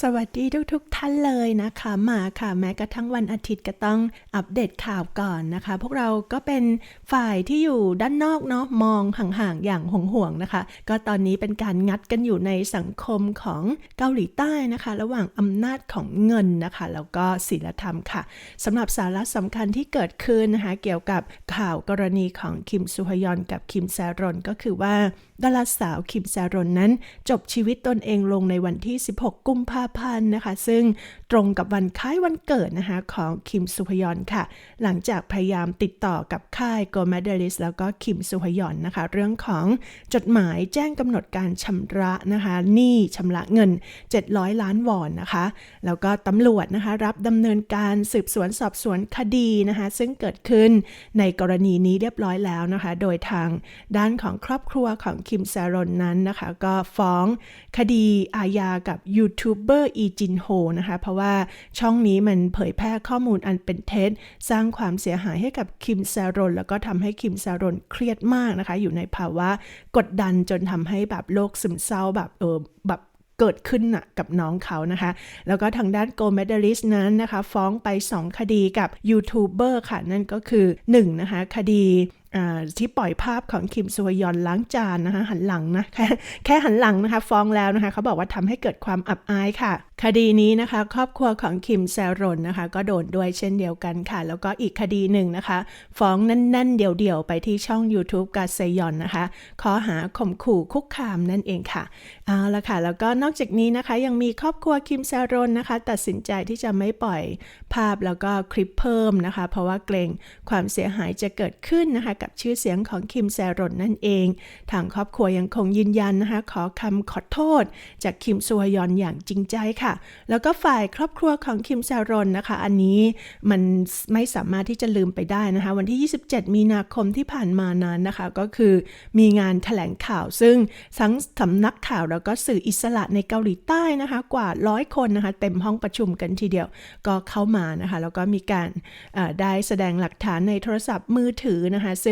สวัสดีทุกๆทท่านเลยนะคะมาค่ะ แม้กระทั่งวันอาทิตย์ก็ต้องอัปเดตข่าวก่อนนะคะ พวกเราก็เป็นฝ่ายที่อยู่ด้านนอกเนาะมองห่างๆอย่างห่วงๆนะคะ ก็ตอนนี้เป็นการงัดกันอยู่ในสังคมของเกาหลีใต้นะคะ ระหว่างอำนาจของเงินนะคะ แล้วก็ศีลธรรมค่ะสำหรับสาระสำคัญที่เกิดขึ้นนะคะเกี่ยวกับข่าวกรณีของคิมซูฮยอนกับคิมแซรอนก็คือว่า ดาราสาวคิมซารอนนั้น จบชีวิตตนเองลงในวันที่ 16 กุมภาพันธ์นะคะ ซึ่ง ตรงกับวันคล้ายวันเกิดนะคะของคิมสุฮยอนค่ะ หลังจากพยายามติดต่อกับค่ายโกลเมเดลิสแล้วก็คิมสุฮยอนนะคะ เรื่องของจดหมายแจ้งกำหนดการชำระนะคะหนี้ชำระเงิน 700 ล้านวอนนะคะ แล้วก็ตำรวจนะคะรับดำเนินการสืบสวนสอบสวนคดีนะคะ ซึ่งเกิดขึ้นในกรณีนี้เรียบร้อยแล้วนะคะ โดยทางด้านของครอบครัวของคิมแซรอนนั้นนะคะ ก็ฟ้องคดีอาญากับยูทูบเบอร์อีจินโฮนะคะเพราะว่าช่องนี้มันเผยแพร่ข้อมูลอันเป็นเท็จสร้างความเสียหายให้กับคิมแซรอนแล้วก็ทำให้คิมแซรอนเครียดมากนะคะ อยู่ในภาวะกดดันจนทำให้แบบโรคซึมเศร้าแบบเออแบบเกิดขึ้นนะกับน้องเขานะคะ แล้วก็ทางด้านโกลเมดลิสนั้นนะคะ ฟ้องไป 2 คดีกับยูทูบเบอร์ค่ะ นั่นก็คือ1นะคะคดี ที่ปล่อยภาพของคิมซวยอนล้างจานนะคะหันหลังนะแค่แค่หันหลังนะคะฟ้องแล้วนะคะเขาบอกว่าทำให้เกิดความอับอายค่ะ คดีนี้นะคะ ครอบครัวของคิมแซรอนนะคะ ก็โดนด้วยเช่นเดียวกันค่ะ แล้วก็อีกคดีหนึ่งนะคะ ฟ้องนั่นๆ เดี่ยวๆ ไปที่ช่อง YouTube กาเซยอนนะคะข้อหาข่มขู่คุกคามนั่นเองค่ะเอาละค่ะ แล้วก็นอกจากนี้นะคะ ยังมีครอบครัวคิมแซรอนนะคะ ตัดสินใจที่จะไม่ปล่อยภาพแล้วก็คลิปเพิ่มนะคะ เพราะว่าเกรงความเสียหายจะเกิดขึ้นนะคะกับชื่อเสียงของคิมแซรอนนั่นเอง ทางครอบครัวยังคงยืนยันนะคะขอคำขอโทษ จากคิมซัวยอนอย่างจริงใจค่ะ แล้วก็ฝ่ายครอบครัวของคิมแซรอนนะคะ อันนี้มันไม่สามารถที่จะลืมไปได้นะคะ วันที่ 27 มีนาคมที่ผ่านมานั้นนะคะ ก็คือมีงานถแถลงข่าวซึ่งทั้งสำนักข่าวแล้วก็สื่ออิสระในเกาหลีใต้นะคะ กว่าร้อยคนนะคะ เต็มห้องประชุมกันทีเดียวก็เข้ามานะคะ แล้วก็มีการได้แสดงหลักฐานในโทรศัพท์มือถือนะคะซึ่ง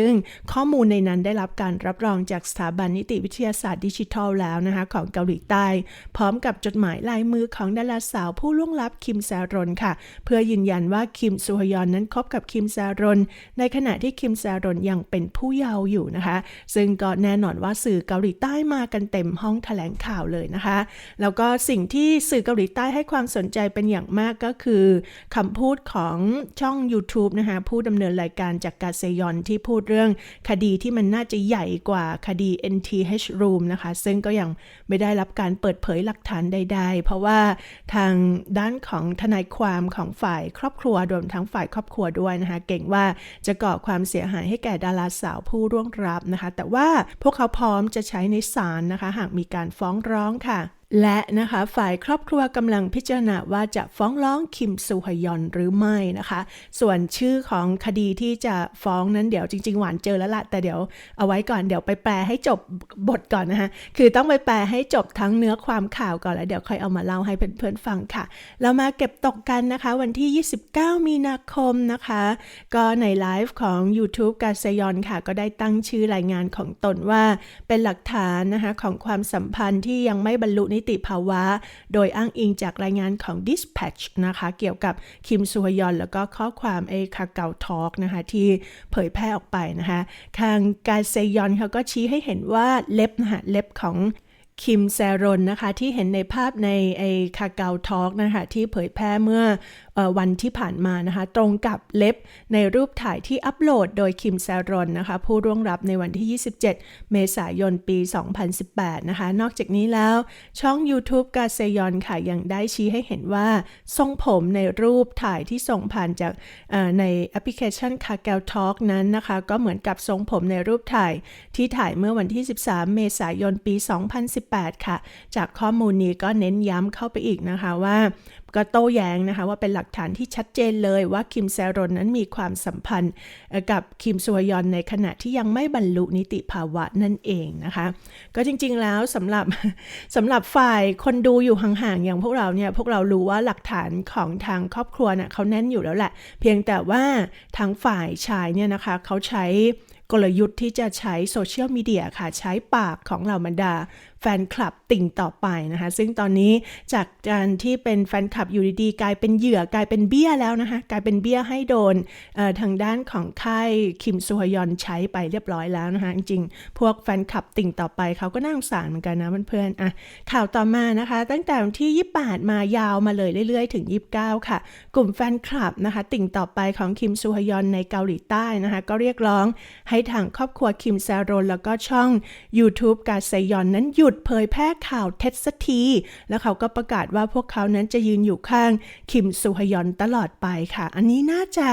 ข้อมูลในนั้นได้รับการรับรองจากสถาบันนิติวิทยาศาสตร์ดิจิทัลแล้วนะคะของเกาหลีใต้ พร้อมกับจดหมายลายมือของดาราสาวผู้ล่วงลับคิมซารอนค่ะ เพื่อยืนยันว่าคิมซูฮยอนนั้นคบกับคิมซารอนในขณะที่คิมซารอนยังเป็นผู้เยาว์อยู่นะคะ ซึ่งก็แน่นอนว่าสื่อเกาหลีใต้มากันเต็มห้องแถลงข่าวเลยนะคะ แล้วก็สิ่งที่สื่อเกาหลีใต้ให้ความสนใจเป็นอย่างมากก็คือคำพูดของช่อง YouTube นะคะผู้ดำเนินรายการจากกาเซยอนที่พูดเรื่องคดีที่มันน่าจะใหญ่กว่าคดี NTH Room นะคะ ซึ่งก็ยังไม่ได้รับการเปิดเผยหลักฐานใด ๆ เพราะว่าทางด้านของทนายความของฝ่ายครอบครัวรวมทั้งฝ่ายครอบครัวด้วยนะคะ เก่งว่าจะก่อความเสียหายให้แก่ดาราสาวผู้ร่วงรับนะคะ แต่ว่าพวกเขาพร้อมจะใช้ในศาลนะคะ หากมีการฟ้องร้องค่ะ และนะคะฝ่ายครอบครัวกำลังพิจารณาว่าจะฟ้องร้องคิมซูฮยอนหรือไม่นะคะ ส่วนชื่อของคดีที่จะฟ้องนั้นเดี๋ยวจริง ๆ หวานเจอแล้วละแต่เดี๋ยวเอาไว้ก่อนเดี๋ยวไปแปลให้จบบทก่อนนะคะคือต้องไปแปลให้จบทั้งเนื้อความข่าวก่อนแล้วเดี๋ยวค่อยเอามาเล่าให้เพื่อนๆฟังค่ะ เรามาเก็บตกกันนะคะ วันที่ 29 มีนาคมนะคะ ก็ในไลฟ์ของ YouTube กาเซยอนค่ะ ก็ได้ตั้งชื่อรายงานของตนว่าเป็นหลักฐานนะคะของความสัมพันธ์ที่ยังไม่บรรลุนิติภาวะ โดยอ้างอิงจากรายงานของ Dispatch นะคะเกี่ยวกับคิมซูฮยอน แล้วก็ข้อความเอคาเกาทอกนะคะที่เผยแพร่ออกไปนะคะทางกาเซยอนเขาก็ชี้ให้เห็นว่าเล็บนะคะเล็บของคิมแซรอนนะคะที่เห็นในภาพในไอคาเกาทอกนะคะที่เผยแพร่เมื่อวันที่ผ่านมานะคะ ตรงกับเล็บในรูปถ่ายที่อัปโหลดโดยคิมแซรอนนะคะ ผู้ร่วงรับในวันที่ 27 เมษายนปี 2018 นะคะ นอกจากนี้แล้วช่อง YouTube กาเซยอนค่ะ ยังได้ชี้ให้เห็นว่า ทรงผมในรูปถ่ายที่ส่งผ่านจากในแอปพลิเคชันคาเกลทอกนั้นนะคะ ก็เหมือนกับทรงผมในรูปถ่ายที่ถ่ายเมื่อวันที่ 13 เมษายนปี 2018 ค่ะ จากข้อมูลนี้ก็เน้นย้ำเข้าไปอีกนะคะว่า ก็โต้แย้งนะคะว่าเป็นหลักฐานที่ชัดเจนเลยว่าคิมแซรอนนั้นมีความสัมพันธ์กับคิมซัวยอนในขณะที่ยังไม่บรรลุนิติภาวะนั่นเองนะคะ ก็จริงๆแล้วสำหรับสำหรับฝ่ายคนดูอยู่ห่างๆอย่างพวกเราเนี่ยพวกเรารู้ว่าหลักฐานของทางครอบครัวเนะ่ยเขาแน่นอยู่แล้วแหละ เพียงแต่ว่าทางฝ่ายชายเนี่ยนะคะเขาใช้กลยุทธ์ที่จะใช้โซเชียลมีเดียค่ะ ใช้ปากของเหล่าบรรดา แฟนคลับติ่งต่อไปนะคะ ซึ่งตอนนี้จากการที่เป็นแฟนคลับอยู่ดีๆ กลายเป็นเหยื่อกลายเป็นเบี้ยแล้วนะคะ กลายเป็นเบี้ยให้โดนทางด้านของค่ายคิมซูฮยอนใช้ไปเรียบร้อยแล้วนะคะ จริงๆ พวกแฟนคลับติ่งต่อไปเขาก็น่าสงสารเหมือนกันนะเพื่อนๆอะข่าวต่อมานะคะ ตั้งแต่วันที่ 28 มายาวมาเลยเรื่อยๆ ถึง 29 ค่ะ กลุ่มแฟนคลับนะคะ ติ่งต่อไปของคิมซูฮยอนในเกาหลีใต้นะคะ ก็เรียกร้องให้ทางครอบครัวคิมแซรอนแล้วก็ช่อง YouTube กาเซยอนนั้นหยุดเผยแพร่ข่าวเท็จสักที แล้วเขาก็ประกาศว่าพวกเขานั้นจะยืนอยู่ข้างคิมซูฮยอนตลอดไปค่ะ อันนี้น่าจะ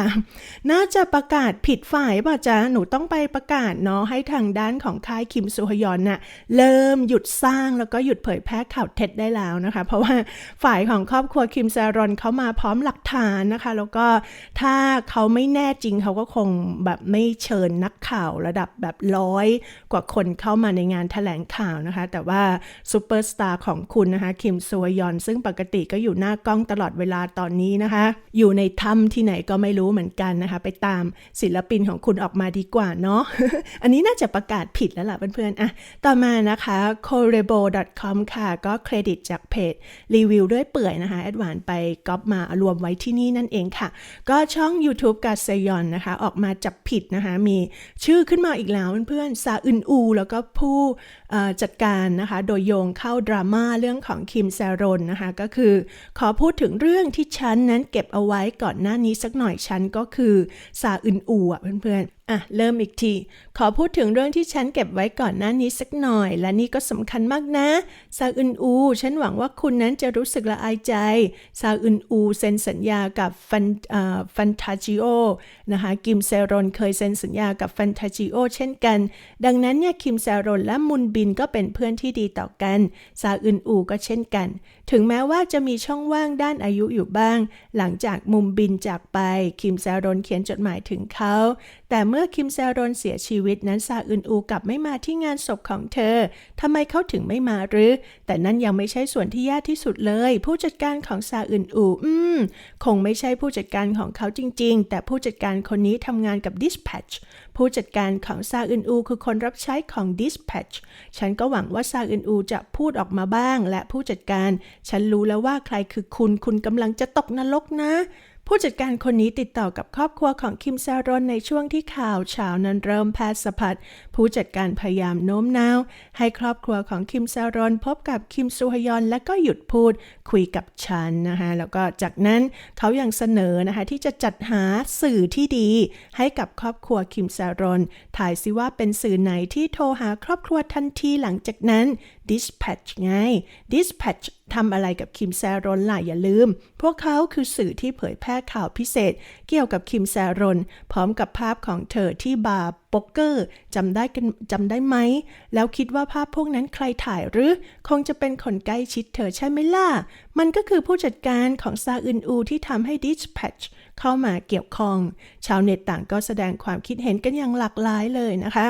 น่าจะประกาศผิดฝ่ายป่ะจ๊ะ หนูต้องไปประกาศเนาะให้ทางด้านของค่ายคิมซูฮยอนน่ะเริ่มหยุดสร้างแล้วก็หยุดเผยแพร่ข่าวเท็จได้แล้วนะคะ เพราะว่าฝ่ายของครอบครัวคิมแซรอนเขามาพร้อมหลักฐานนะคะ แล้วก็ถ้าเขาไม่แน่จริงเขาก็คงแบบไม่เชิญนักข่าวระดับแบบร้อยกว่าคนเข้ามาในงานแถลงข่าวนะคะ แต่ว่าซูเปอร์สตาร์ของคุณนะคะคิมซูฮยอน ซึ่งปกติก็อยู่หน้ากล้องตลอดเวลาตอนนี้นะคะ อยู่ในถ้ำที่ไหนก็ไม่รู้เหมือนกันนะคะ ไปตามศิลปินของคุณออกมาดีกว่าเนาะอันนี้น่าจะประกาศผิดแล้วล่ะเพื่อนๆอะต่อมานะคะ c o r e b o c o m ค่ะก็เครดิตจากเพจรีวิวด้วยเปื่อยนะคะแอดวานไปก๊อปมารวมไว้ที่นี่นั่นเองค่ะ ก็ช่อง YouTube กาเซยอนนะคะ ออกมาจับผิดนะคะ มีชื่อขึ้นมาอีกแล้วเพื่อนๆซาอึนอู แล้วก็ผู้จัดการนะคะ โดยโยงเข้าดราม่าเรื่องของคิมแซรอนนะคะ ก็คือ ขอพูดถึงเรื่องที่ฉันนั้นเก็บเอาไว้ก่อนหน้านี้สักหน่อยฉันก็คือซาอึนอูอะเพื่อนๆ อะ เริ่มอีกที ขอพูดถึงเรื่องที่ฉันเก็บไว้ก่อนหน้านี้สักหน่อย และนี่ก็สำคัญมากนะซาอึนอู ฉันหวังว่าคุณนั้นจะรู้สึกละอายใจซาอึนอูเซ็นสัญญากับฟันฟันทาจิโอนะคะกิมเซรอนเคยเซ็นสัญญากับฟันทาจิโอเช่นกัน ดังนั้นเนี่ยคิมเซรอนและมุนบินก็เป็นเพื่อนที่ดีต่อกันซาอึนอูก็เช่นกัน ถึงแม้ว่าจะมีช่องว่างด้านอายุอยู่บ้าง หลังจากมุมบินจากไปคิมแซรอนเขียนจดหมายถึงเขา แต่เมื่อื่อคิมแซรอนเสียชีวิตนั้นซาอึนอูกลับไม่มาที่งานศพของเธอ ทำไมเขาถึงไม่มาหรือ แต่นั่นยังไม่ใช่ส่วนที่แย่ที่สุดเลย ผู้จัดการของซาอึนอู อืม คงไม่ใช่ผู้จัดการของเขาจริง ๆ แต่ผู้จัดการคนนี้ทำงานกับ Dispatch ผู้จัดการของซาอึนอู คือคนรับใช้ของ Dispatch ฉันก็หวังว่าซาอึนอูจะพูดออกมาบ้าง และผู้จัดการ ฉันรู้แล้วว่าใครคือคุณ คุณกำลังจะตกนรกนะ ผู้จัดการคนนี้ติดต่อกับครอบครัวของคิมซารอนในช่วงที่ข่าวเช้านั้นเริ่มแพร่สะพัด ผู้จัดการพยายามโน้มน้าว ให้ครอบครัวของคิมซารอนพบกับคิมซูฮยอน และก็หยุดพูดคุยกับฉันนะคะแล้วก็จากนั้นเขายังเสนอนะคะที่จะจัดหาสื่อที่ดี ให้กับครอบครัวคิมซารอน ถ่ายซิว่าเป็นสื่อไหนที่โทรหาครอบครัวทันทีหลังจากนั้น Dispatch ไง Dispatch ทำอะไรกับคิมแซรอนล่ะอย่าลืม พวกเขาคือสื่อที่เผยแพร่ข่าวพิเศษ เกี่ยวกับคิมแซรอนพร้อมกับภาพของเธอที่บาร์โป๊กเกอร์จำได้กันจำได้ไหม แล้วคิดว่าภาพพวกนั้นใครถ่ายหรือ คงจะเป็นคนใกล้ชิดเธอใช่ไหมล่ะ มันก็คือผู้จัดการของซาอึนอูที่ทำให้ Dispatch เข้ามาเกี่ยวข้อง ชาวเน็ตต่างก็แสดงความคิดเห็นกันอย่างหลากหลายเลยนะคะ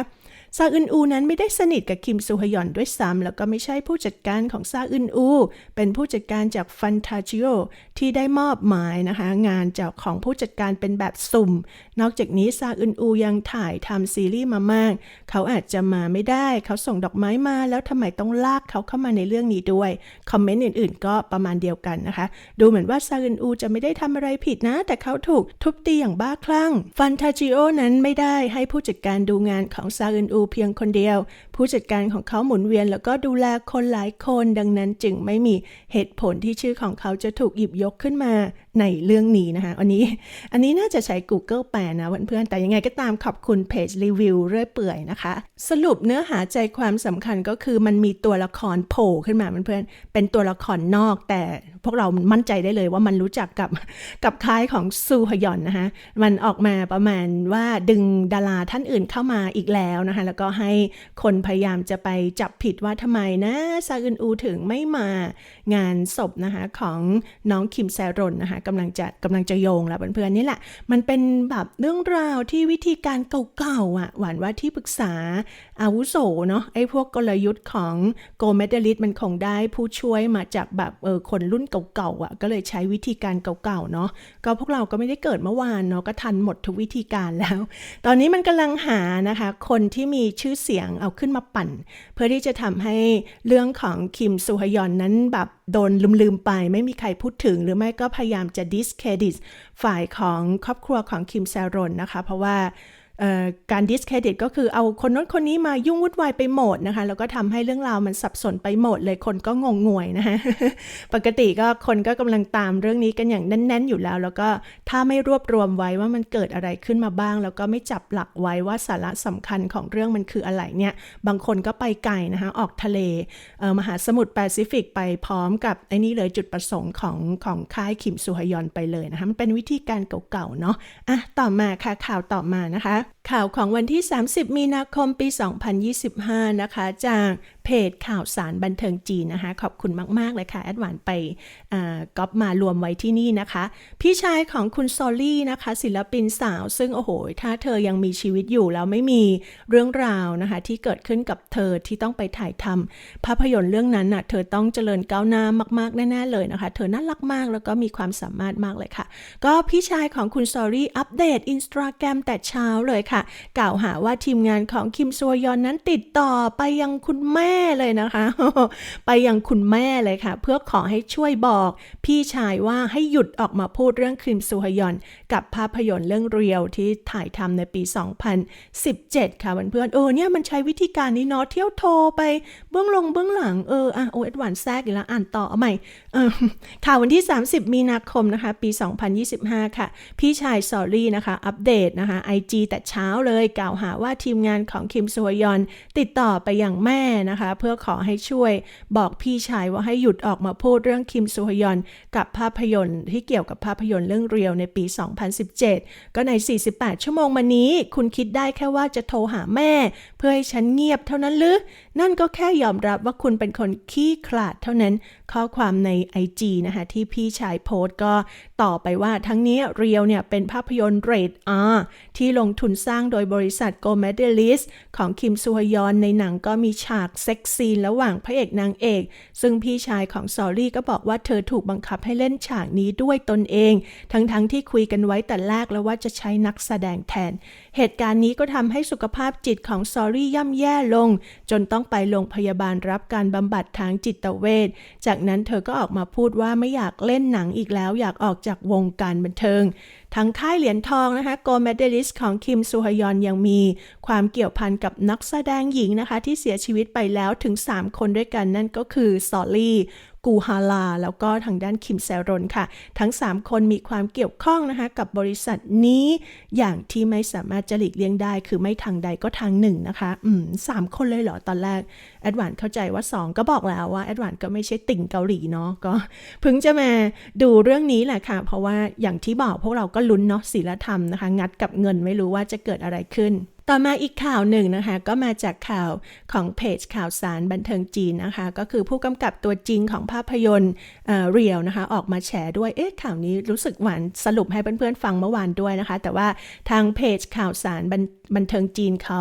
ซาอึนอูนั้นไม่ได้สนิทกับคิมซูฮยอนด้วยซ้ำแล้วก็ไม่ใช่ผู้จัดการของซาอึนอู เป็นผู้จัดการจากฟันทาจิโอที่ได้มอบหมายนะคะ งานจากของผู้จัดการเป็นแบบสุ่ม นอกจากนี้ซาอึนอูยังถ่ายทำซีรีส์มามาก เขาอาจจะมาไม่ได้ เขาส่งดอกไม้มา แล้วทำไมต้องลากเขาเข้ามาในเรื่องนี้ด้วย คอมเมนต์อื่นๆ ก็ประมาณเดียวกันนะคะ ดูเหมือนว่าซาอึนอูจะไม่ได้ทำอะไรผิดนะ แต่เขาถูกทุบตีอย่างบ้าคลั่ง ฟันทาจิโอนั้นไม่ได้ให้ผู้จัดการดูงานของซาอึนอูเพียงคนเดียว ผู้จัดการของเขาหมุนเวียนแล้วก็ดูแลคนหลายคน ดังนั้นจึงไม่มีเหตุผลที่ชื่อของเขาจะถูกหยิบยกขึ้นมา ในเรื่องนี้นะคะ อันนี้ อันนี้น่าจะใช้ Google แปลนะเพื่อนๆ แต่ยังไงก็ตามขอบคุณเพจรีวิวเรื่อยเปื่อยนะคะ สรุปเนื้อหาใจความสำคัญก็คือมันมีตัวละครโผล่ขึ้นมาเพื่อนๆ เป็นตัวละครนอก แต่พวกเรามั่นใจได้เลยว่ามันรู้จักกับกับค่ายของซูฮยอนนะคะ มันออกมาประมาณว่าดึงดาราท่านอื่นเข้ามาอีกแล้วนะคะ แล้วก็ให้คนพยายามจะไปจับผิดว่าทำไมนะซาอึนอูถึงไม่มางานศพนะคะของน้องคิมแซรอนนะคะกำลังจะกำลังจะโยงแล้วเพื่อนๆนี่แหละ มันเป็นแบบเรื่องราวที่วิธีการเก่าๆอะหวานว่าที่ปรึกษาอาวุโสเนาะไอ้พวกกลยุทธ์ของโกเมดลิสมันคงได้ผู้ช่วยมาจากแบบเออคนรุ่นเก่าๆอะก็เลยใช้วิธีการเก่าๆเนาะก็พวกเราก็ไม่ได้เกิดเมื่อวานเนาะก็ทันหมดทุกวิธีการแล้ว ตอนนี้มันกำลังหานะคะ คนที่มีชื่อเสียงเอาขึ้นมาปั่น เพื่อที่จะทำให้เรื่องของคิมซูฮยอนนั้นแบบ โดนลืมๆไปไม่มีใครพูดถึง หรือไม่ก็พยายามจะดิสเครดิตฝ่ายของครอบครัวของคิมแซรอนนะคะ เพราะว่า การ discredit ก็คือเอาคนนู้นคนนี้มายุ่งวุ่นวายไปหมดนะคะ แล้วก็ทำให้เรื่องราวมันสับสนไปหมดเลยคนก็งงงวยนะคะปกติก็คนก็กำลังตามเรื่องนี้กันอย่างแน่น ๆ อยู่แล้ว แล้วก็ถ้าไม่รวบรวมไว้ว่ามันเกิดอะไรขึ้นมาบ้าง แล้วก็ไม่จับหลักไว้ว่าสาระสำคัญของเรื่องมันคืออะไรเนี่ย บางคนก็ไปไกลนะคะออกทะเลเมหาสมุทรแปซิฟิกไปพร้อมกับไอ้นี่เลยจุดประสงค์ของของค่ายคิมซูฮยอนไปเลยนะคะมันเป็นวิธีการเก่าๆเนาะอะต่อมาค่ะข่าวต่อมานะคะข่าวของวันที่ 30 มีนาคม ปี 2025 นะคะ จาก เพจข่าวสารบันเทิงจีนนะคะ ขอบคุณมาก ๆ เลยค่ะ แอดวานไปก๊อปมารวมไว้ที่นี่นะคะ พี่ชายของคุณซอลลี่นะคะ ศิลปินสาว ซึ่งโอ้โห ถ้าเธอยังมีชีวิตอยู่แล้วไม่มีเรื่องราวนะคะ ที่เกิดขึ้นกับเธอที่ต้องไปถ่ายทำภาพยนตร์เรื่องนั้นน่ะเธอต้องเจริญก้าวหน้ามากๆ แน่ ๆ เลยนะคะ เธอน่ารักมากแล้วก็มีความสามารถมากเลยค่ะ ก็พี่ชายของคุณซอรี่อัปเดตอินสตาแกรมแต่เช้าเลยค่ะ กล่าวหาว่าทีมงานของคิมซัวยอนนั้นติดต่อไปยังคุณแม่เลยนะคะ ไปยังคุณแม่เลยค่ะ เพื่อขอให้ช่วยบอก พี่ชายว่าให้หยุดออกมาพูดเรื่องคิมซูฮยอน กับภาพยนตร์เรื่องเรียวที่ถ่ายทำในปี 2017 ค่ะเพื่อนๆเออเนี่ยมันใช้วิธีการนี้เนาะเที่ยวโทรไปเบื้องลงเบื้องหลังเอออะโอเอ็ดวานแทรกอีกแล้วอ่านต่อเอาใหม่เออข่าววันที่ 30 มีนาคมนะคะ ปี 2025 ค่ะ พี่ชายซอรี่นะคะ อัปเดตนะคะ IG แต่เช้าเลยกล่าวหาว่าทีมงานของคิมซวยอน ติดต่อไปยังแม่นะคะเพื่อขอให้ช่วยบอกพี่ชายว่าให้หยุดออกมาพูดเรื่องคิมซูฮยอนกับภาพยนตร์ที่เกี่ยวกับภาพยนตร์เรื่องเรียวในปี 2017 ก็ใน 48 ชั่วโมงมานี้ คุณคิดได้แค่ว่าจะโทรหาแม่ เพื่อให้ฉันเงียบเท่านั้นหรือ นั่นก็แค่ยอมรับว่าคุณเป็นคนขี้ขลาดเท่านั้น ข้อความใน IG นะคะ ที่พี่ชายโพสต์ก็ต่อไปว่าทั้งนี้เรียวเนี่ย เป็นภาพยนตร์เรท R ที่ลงทุนสร้างโดยบริษัท g o m e d a l i s ของคิมซูฮยอนในหนังก็มีฉากเซ็กซีนระหว่างพระเอกนางเอก ซึ่งพี่ชายของซอรี่ก็บอกว่าเธอถูกบังคับให้เล่นฉากนี้ด้วยตนเอง ทั้งๆทที่คุยกันไว้แต่แรกแล้วว่าจะใช้นักแสดงแทน เหตุการณ์นี้ก็ทำให้สุขภาพจิตของซอรี่ย่ำแย่ลง จนต้องไปโรงพยาบาลรับการบำบัดทางจิตเวชจากนั้นเธอก็ออกมาพูดว่าไม่อยากเล่นหนังอีกแล้วอยากออกจากวงการบันเทิงทั้งค่ายเหรียญทองนะคะโกลเมดลิสของคิมซูฮยอนยังมีความเกี่ยวพันกับนักแสดงหญิงนะคะ ที่เสียชีวิตไปแล้วถึง 3 คนด้วยกันนั่นก็คือซอลลี่กูฮาลา แล้วก็ทางด้านคิมแซรอนค่ะ ทั้ง 3 คนมีความเกี่ยวข้องนะคะ กับบริษัทนี้ อย่างที่ไม่สามารถจะหลีกเลี่ยงได้ คือไม่ทางใดก็ทางหนึ่งนะคะ อืมสามคนเลยเหรอ ตอนแรก แอดวานเข้าใจว่า 2 ก็บอกแล้วว่า แอดวานก็ไม่ใช่ติ่งเกาหลีเนาะก็เพิ่งจะมาดูเรื่องนี้แหละค่ะ เพราะว่าอย่างที่บอกพวกเราก็ลุ้นเนาะศีลธรรมนะคะ งัดกับเงินไม่รู้ว่าจะเกิดอะไรขึ้น ต่อมาอีกข่าวหนึ่งนะคะ ก็มาจากข่าวของเพจข่าวสารบันเทิงจีนนะคะ ก็คือผู้กำกับตัวจริงของภาพยนตร์เรียวนะคะ ออกมาแฉด้วยเอ๊ะข่าวนี้รู้สึกหวานสรุปให้เพื่อนๆฟังเมื่อวานด้วยนะคะ แต่ว่าทางเพจข่าวสารบันบันเทิงจีนเขา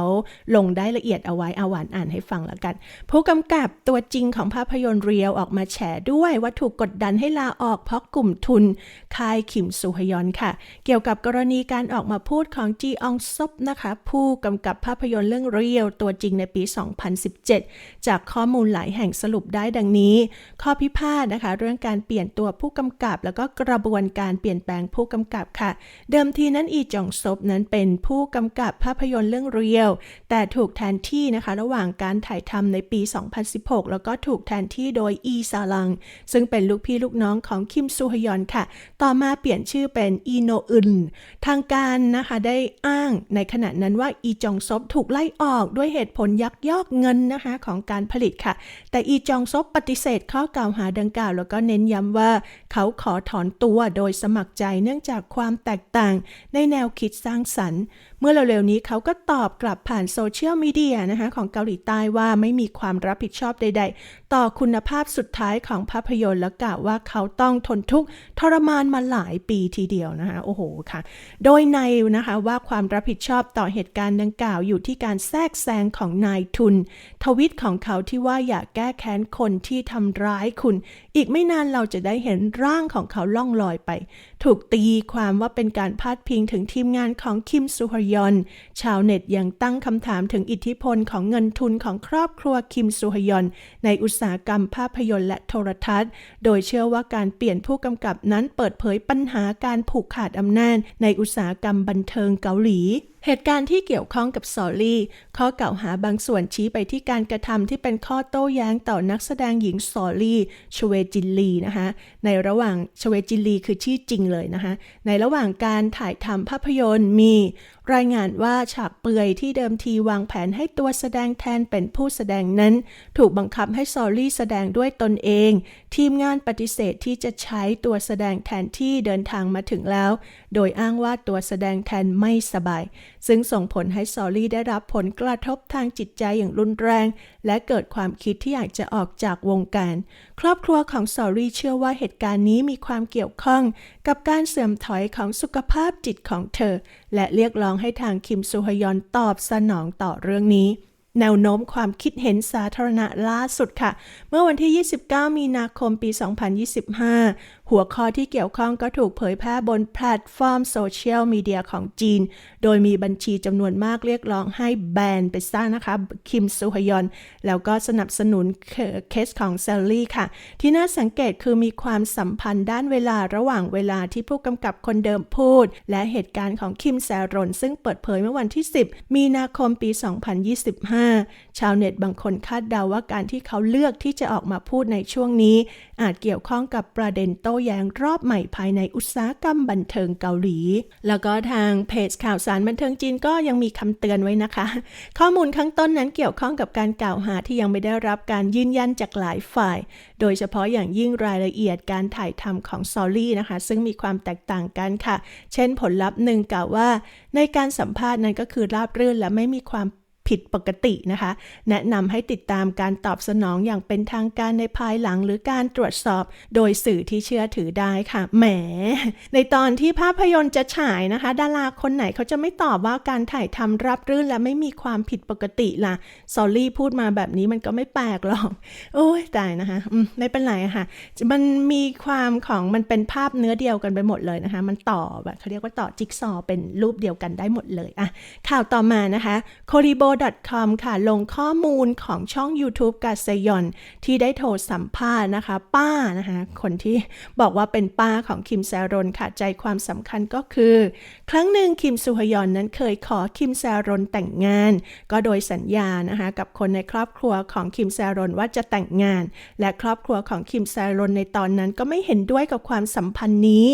ลงได้ละเอียดเอาไว้เอาหวานอ่านให้ฟังแล้วกัน ผู้กำกับตัวจริงของภาพยนตร์เรียวออกมาแฉด้วยว่าถูกกดดันให้ลาออกเพราะกลุ่มทุนคายคิมซูฮยอนค่ะ เกี่ยวกับกรณีการออกมาพูดของจีอองซบนะคะผู้กำกับภาพยนตร์เรื่องเรียวตัวจริงในปี 2017 จากข้อมูลหลายแห่งสรุปได้ดังนี้ ข้อพิพาทนะคะ เรื่องการเปลี่ยนตัวผู้กำกับแล้วก็กระบวนการเปลี่ยนแปลงผู้กำกับค่ะ เดิมทีนั้นอีจองซบนั้นเป็นผู้กำกับภาพยนตร์เรื่องเรียว แต่ถูกแทนที่นะคะระหว่างการถ่ายทำในปี 2016 แล้วก็ถูกแทนที่โดยอีซาลัง ซึ่งเป็นลูกพี่ลูกน้องของคิมซูฮยอนค่ะ ต่อมาเปลี่ยนชื่อเป็นอีโนอึน ทางการนะคะได้อ้างในขณะนั้นว่าอีจองซบถูกไล่ออกด้วยเหตุผลยักยอกเงินนะคะของการผลิตค่ะ แต่อีจองซบปฏิเสธข้อกล่าวหาดังกล่าว แล้วก็เน้นย้ำว่า เขาขอถอนตัวโดยสมัครใจเนื่องจากความแตกต่างในแนวคิดสร้างสรรค์ เมื่อเร็วๆนี้เขาก็ตอบกลับผ่านโซเชียลมีเดียนะคะของเกาหลีใต้ว่าไม่มีความรับผิดชอบใด ๆต่อคุณภาพสุดท้ายของภาพยนตร์และกล่าวว่าเขาต้องทนทุกข์ทรมานมาหลายปีทีเดียวนะคะโอ้โหค่ะ โดยในนะคะว่าความรับผิดชอบต่อเหตุการณ์ดังกล่าวอยู่ที่การแทรกแซงของนายทุน ทวิตของเขาที่ว่าอยากแก้แค้นคนที่ทำร้ายคุณ อีกไม่นานเราจะได้เห็นร่างของเขาล่องลอยไปถูกตีความว่าเป็นการพาดพิงถึงทีมงานของคิมซูฮยอน ชาวเน็ตยังตั้งคำถามถึงอิทธิพลของเงินทุนของครอบครัวคิมซูฮยอน ในอุตสาหกรรมภาพยนตร์และโทรทัศน์ โดยเชื่อว่าการเปลี่ยนผู้กำกับนั้นเปิดเผยปัญหาการผูกขาดอำนาจในอุตสาหกรรมบันเทิงเกาหลีเหตุการณ์ที่เกี่ยวข้องกับซอรี่ ข้อกล่าวหาบางส่วนชี้ไปที่การกระทำที่เป็นข้อโต้แย้งต่อนักแสดงหญิงซอรี่ชเวจินลีนะคะในระหว่างชเวจินลีคือชื่อจริงเลยนะคะในระหว่างการถ่ายทำภาพยนตร์มี รายงานว่าฉากเปลือยที่เดิมทีวางแผนให้ตัวแสดงแทนเป็นผู้แสดงนั้น ถูกบังคับให้ซอรี่แสดงด้วยตนเอง ทีมงานปฏิเสธที่จะใช้ตัวแสดงแทนที่เดินทางมาถึงแล้ว โดยอ้างว่าตัวแสดงแทนไม่สบาย ซึ่งส่งผลให้ซอรี่ได้รับผลกระทบทางจิตใจอย่างรุนแรง และเกิดความคิดที่อยากจะออกจากวงการ ครอบครัวของซอรี่เชื่อว่าเหตุการณ์นี้มีความเกี่ยวข้อง กับการเสื่อมถอยของสุขภาพจิตของเธอ และเรียกร้องให้ทางคิมซูฮยอนตอบสนองต่อเรื่องนี้แนวโน้มความคิดเห็นสาธารณะล่าสุดค่ะ เมื่อวันที่ 29 มีนาคมปี 2025 หัวข้อที่เกี่ยวข้องก็ถูกเผยแพร่บนแพลตฟอร์มโซเชียลมีเดียของจีน โดยมีบัญชีจำนวนมากเรียกร้องให้แบนไปซะนะคะ คิมซูฮยอน แล้วก็สนับสนุนเคสของเซลลี่ค่ะ ที่น่าสังเกตคือมีความสัมพันธ์ด้านเวลาระหว่างเวลาที่ผู้กำกับคนเดิมพูด และเหตุการณ์ของคิมแซรอนซึ่งเปิดเผยเมื่อวันที่ 10 มีนาคมปี 2025 ชาวเน็ตบางคนคาดเดาว่าการที่เขาเลือกที่จะออกมาพูดในช่วงนี้ อาจเกี่ยวข้องกับประเด็นโต้แย้งรอบใหม่ภายในอุตสาหกรรมบันเทิงเกาหลี แล้วก็ทางเพจข่าวสารบันเทิงจีนก็ยังมีคำเตือนไว้นะคะ ข้อมูลข้างต้นนั้นเกี่ยวข้องกับการกล่าวหาที่ยังไม่ได้รับการยืนยันจากหลายฝ่าย โดยเฉพาะอย่างยิ่งรายละเอียดการถ่ายทำของซอรี่นะคะ ซึ่งมีความแตกต่างกันค่ะ เช่นผลลัพธ์หนึ่งกล่าวว่า ในการสัมภาษณ์นั้นก็คือราบรื่นและไม่มีความ ผิดปกตินะคะ แนะนำให้ติดตามการตอบสนองอย่างเป็นทางการในภายหลังหรือการตรวจสอบโดยสื่อที่เชื่อถือได้ค่ะ แหม ในตอนที่ภาพยนตร์จะฉายนะคะ ดาราคนไหนเขาจะไม่ตอบว่าการถ่ายทำรับรื่นและไม่มีความผิดปกติล่ะซอรี่พูดมาแบบนี้มันก็ไม่แปลกหรอกโอ้ยตายนะคะไม่เป็นไรค่ะ มันมีความของมันเป็นภาพเนื้อเดียวกันไปหมดเลยนะคะ มันต่อแบบเขาเรียกว่าต่อจิ๊กซอเป็นรูปเดียวกันได้หมดเลยอะข่าวต่อมานะคะ k o r i b o com ค่ะ ลงข้อมูลของช่อง YouTube กาเซยอน ที่ได้โทรสัมภาษณ์นะคะ ป้านะคะ คนที่บอกว่าเป็นป้าของคิมแซรอนค่ะ ใจความสำคัญก็คือ ครั้งหนึ่งคิมซูฮยอนนั้นเคยขอคิมแซรอนแต่งงาน ก็โดยสัญญานะคะกับคนในครอบครัวของคิมแซรอนว่าจะแต่งงาน และครอบครัวของคิมแซรอนในตอนนั้นก็ไม่เห็นด้วยกับความสัมพันธ์นี้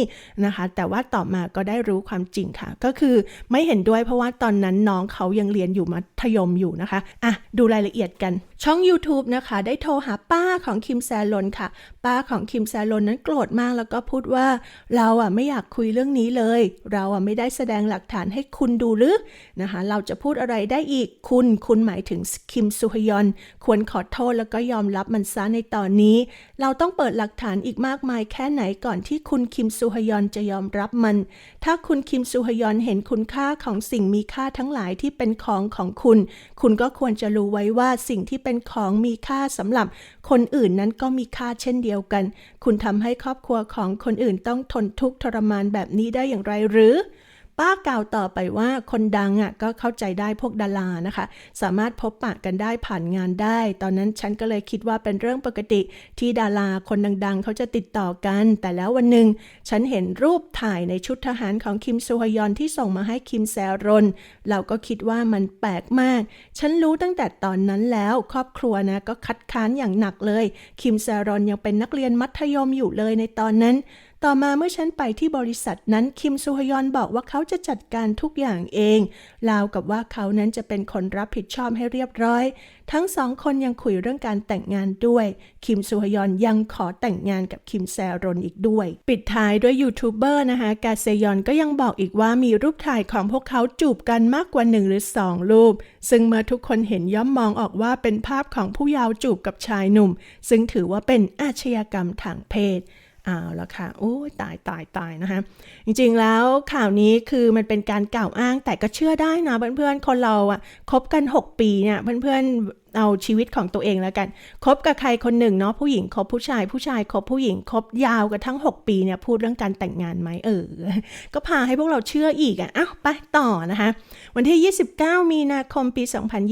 นะคะ แต่ว่าต่อมาก็ได้รู้ความจริงค่ะ ก็คือไม่เห็นด้วยเพราะว่าตอนนั้นน้องเขายังเรียนอยู่มัธยมอยู่นะคะ อะ ดูรายละเอียดกัน ช่อง YouTube นะคะ ได้โทรหาป้าของคิมแซลอนค่ะ ป้าของคิมแซลอนนั้นโกรธมากแล้วก็พูดว่า เราอะไม่อยากคุยเรื่องนี้เลย เราอะไม่ได้แสดงหลักฐานให้คุณดูหรือนะคะ เราจะพูดอะไรได้อีกคุณ คุณหมายถึงคิมซูฮยอน ควรขอโทษแล้วก็ยอมรับมันซะในตอนนี้ เราต้องเปิดหลักฐานอีกมากมายแค่ไหนก่อนที่คุณคิมซูฮยอนจะยอมรับมัน ถ้าคุณคิมซูฮยอนเห็นคุณค่าของสิ่งมีค่าทั้งหลายที่เป็นของของคุณ คุณก็ควรจะรู้ไว้ว่าสิ่งที่เป็นของมีค่าสำหรับคนอื่นนั้นก็มีค่าเช่นเดียวกัน คุณทำให้ครอบครัวของคนอื่นต้องทนทุกข์ทรมานแบบนี้ได้อย่างไรหรือ ป้ากล่าวต่อไปว่าคนดังอะก็เข้าใจได้พวกดารานะคะ สามารถพบปะกันได้ผ่านงานได้ ตอนนั้นฉันก็เลยคิดว่าเป็นเรื่องปกติที่ดาราคนดังๆ เขาจะติดต่อกัน แต่แล้ววันหนึ่งฉันเห็นรูปถ่ายในชุดทหารของคิมซูฮยอนที่ส่งมาให้คิมแซรอนเราก็คิดว่ามันแปลกมาก ฉันรู้ตั้งแต่ตอนนั้นแล้วครอบครัวนะก็คัดค้านอย่างหนักเลย คิมแซรอนยังเป็นนักเรียนมัธยมอยู่เลยในตอนนั้น ต่อมาเมื่อฉันไปที่บริษัทนั้นคิมซูฮยอนบอกว่าเขาจะจัดการทุกอย่างเองราวกับว่าเขานั้นจะเป็นคนรับผิดชอบให้เรียบร้อย ทั้งสองคนยังคุยเรื่องการแต่งงานด้วย คิมซูฮยอนยังขอแต่งงานกับคิมแซรอนอีกด้วย ปิดท้ายด้วยยูทูบเบอร์นะคะกาเซยอนก็ยังบอกอีกว่ามีรูปถ่ายของพวกเขาจูบกันมากกว่าหนึ่งหรือสองรูป ซึ่งเมื่อทุกคนเห็นย่อมมองออกว่าเป็นภาพของผู้ยาวจูบกับชายหนุ่ม ซึ่งถือว่าเป็นอาชญากรรมทางเพศ อ้าวแล้วค่ะ โอ้ยตายตายตายนะคะ จริงๆแล้วข่าวนี้คือมันเป็นการกล่าวอ้างแต่ก็เชื่อได้นะเพื่อนๆ คนเราอะคบกัน 6 ปีเนี่ยเพื่อน เอาชีวิตของตัวเองแล้วกัน คบกับใครคนหนึ่งเนาะผู้หญิงคบผู้ชาย ผู้ชายคบผู้หญิงคบยาวกันทั้ง 6 ปีเนี่ยพูดเรื่องการแต่งงานไหมเออ ก็พาให้พวกเราเชื่ออีกอะอ้าวไปต่อนะคะ วันที่ 29 มีนาคมปี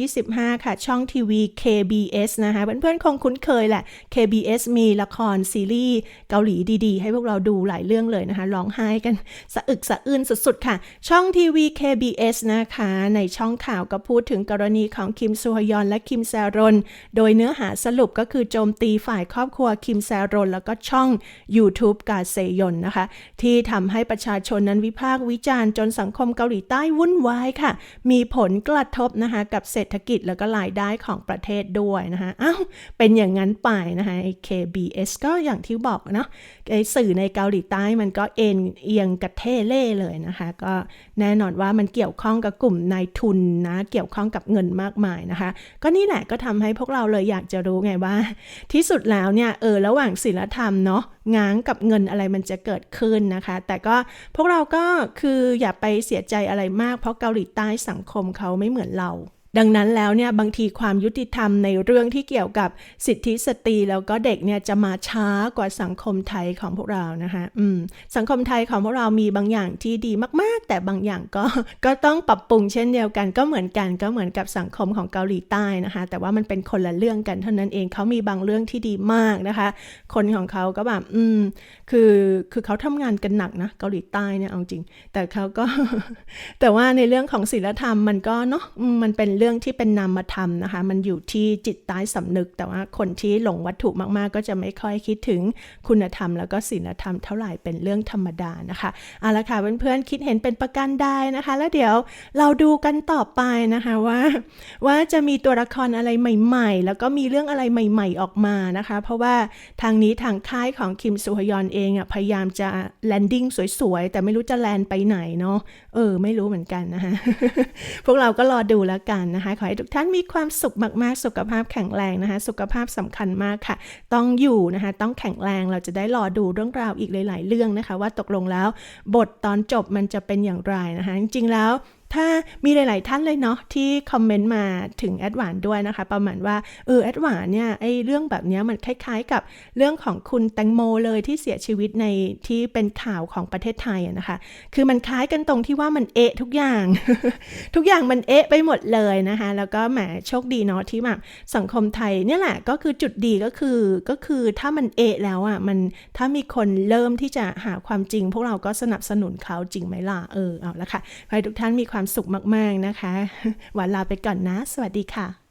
2025 ค่ะ ช่องทีวี KBS นะคะเพื่อนๆคงคุ้นเคยแหละ KBS มีละครซีรีส์เกาหลีดีๆ ให้พวกเราดูหลายเรื่องเลยนะคะร้องไห้กันสะอึกสะอื้นสุดๆค่ะ ช่องทีวี KBS นะคะ ในช่องข่าวก็พูดถึงกรณีของคิมซูฮยอนและคิมแซรอน โดยเนื้อหาสรุปก็คือโจมตีฝ่ายครอบครัวคิมแซรอน แล้วก็ช่อง YouTube กาเซยอนนะคะ ที่ทำให้ประชาชนนั้นวิพากษ์วิจารณ์จนสังคมเกาหลีใต้วุ่นวายค่ะ มีผลกระทบนะคะกับเศรษฐกิจแล้วก็รายได้ของประเทศด้วยนะคะอ้าวเป็นอย่างนั้นไปนะคะไอ้ KBS ก็อย่างที่บอกเนาะไอ้สื่อในเกาหลีใต้มันก็เอ็นเอียงกระเทเล่เลยนะคะ ก็แน่นอนว่ามันเกี่ยวข้องกับกลุ่มนายทุนนะ เกี่ยวข้องกับเงินมากมายนะคะ ก็นี่แหละก็ทำให้พวกเราเลยอยากจะรู้ไงว่า ที่สุดแล้วเนี่ยเออระหว่างศีลธรรมเนาะง้างกับเงินอะไรมันจะเกิดขึ้นนะคะ แต่ก็พวกเราก็คืออย่าไปเสียใจอะไรมาก เพราะเกาหลีใต้สังคมเขาไม่เหมือนเรา ดังนั้นแล้วเนี่ยบางทีความยุติธรรมในเรื่องที่เกี่ยวกับสิทธิสตรีแล้วก็เด็กเนี่ยจะมาช้ากว่าสังคมไทยของพวกเรานะคะอืมสังคมไทยของพวกเรามีบางอย่างที่ดีมาก ๆ แต่บางอย่างก็ก็ต้องปรับปรุงเช่นเดียวกัน ก็เหมือนกันก็เหมือนกับสังคมของเกาหลีใต้นะคะ แต่ว่ามันเป็นคนละเรื่องกันเท่านั้นเองเขามีบางเรื่องที่ดีมากนะคะ คนของเขาก็แบบอืมคือคือเขาทำงานกันหนักนะเกาหลีใต้เนี่ยเอาจริง แต่เขาก็ แต่ว่าในเรื่องของศีลธรรมมันก็เนาะมันเป็นเรื่องที่เป็นนามธรรมนะคะ มันอยู่ที่จิตใต้สำนึก แต่ว่าคนที่หลงวัตถุมากๆ ก็จะไม่ค่อยคิดถึงคุณธรรม แล้วก็ศีลธรรมเท่าไหร่เป็นเรื่องธรรมดานะคะเอาละค่ะเพื่อนๆคิดเห็นเป็นประการใดนะคะ แล้วเดี๋ยวเราดูกันต่อไปนะคะว่า ว่าจะมีตัวละครอะไรใหม่ ๆ แล้วก็มีเรื่องอะไรใหม่ ๆออกมานะคะ เพราะว่าทางนี้ทางค่ายของคิมซูฮยอนเองอะพยายามจะแลนดิ้งสวยๆแต่ไม่รู้จะแลนไปไหนเนาะเออ ไม่รู้เหมือนกันนะคะพวกเราก็รอดูแล้วกันนะคะ ขอให้ทุกท่านมีความสุขมากๆ สุขภาพแข็งแรงนะคะ สุขภาพสำคัญมากค่ะ ต้องอยู่นะคะ ต้องแข็งแรงเราจะได้รอดูเรื่องราวอีกหลาย ๆ เรื่องนะคะ ว่าตกลงแล้วบทตอนจบมันจะเป็นอย่างไรนะคะ จริงๆแล้ว ถ้ามีหลาย ๆ ท่านเลยเนาะที่คอมเมนต์มาถึงแอดหวานด้วยนะคะ ประมาณว่าเออแอดหวานเนี่ยไอเรื่องแบบนี้มันคล้าย ๆ กับเรื่องของคุณแตงโมเลยที่เสียชีวิตในที่เป็นข่าวของประเทศไทยนะคะ คือมันคล้ายกันตรงที่ว่ามันเอะทุกอย่าง ทุกอย่างมันเอะไปหมดเลยนะคะ แล้วก็แหมโชคดีเนาะที่แบบสังคมไทยเนี่ยแหละก็คือจุดดีก็คือก็คือถ้ามันเอะแล้วอะมันถ้ามีคนเริ่มที่จะหาความจริง พวกเราก็สนับสนุนเขาจริงไหมล่ะเออเอาละค่ะให้ทุกท่านมีความสุขมากๆนะคะหวานลาไปก่อนนะ สวัสดีค่ะ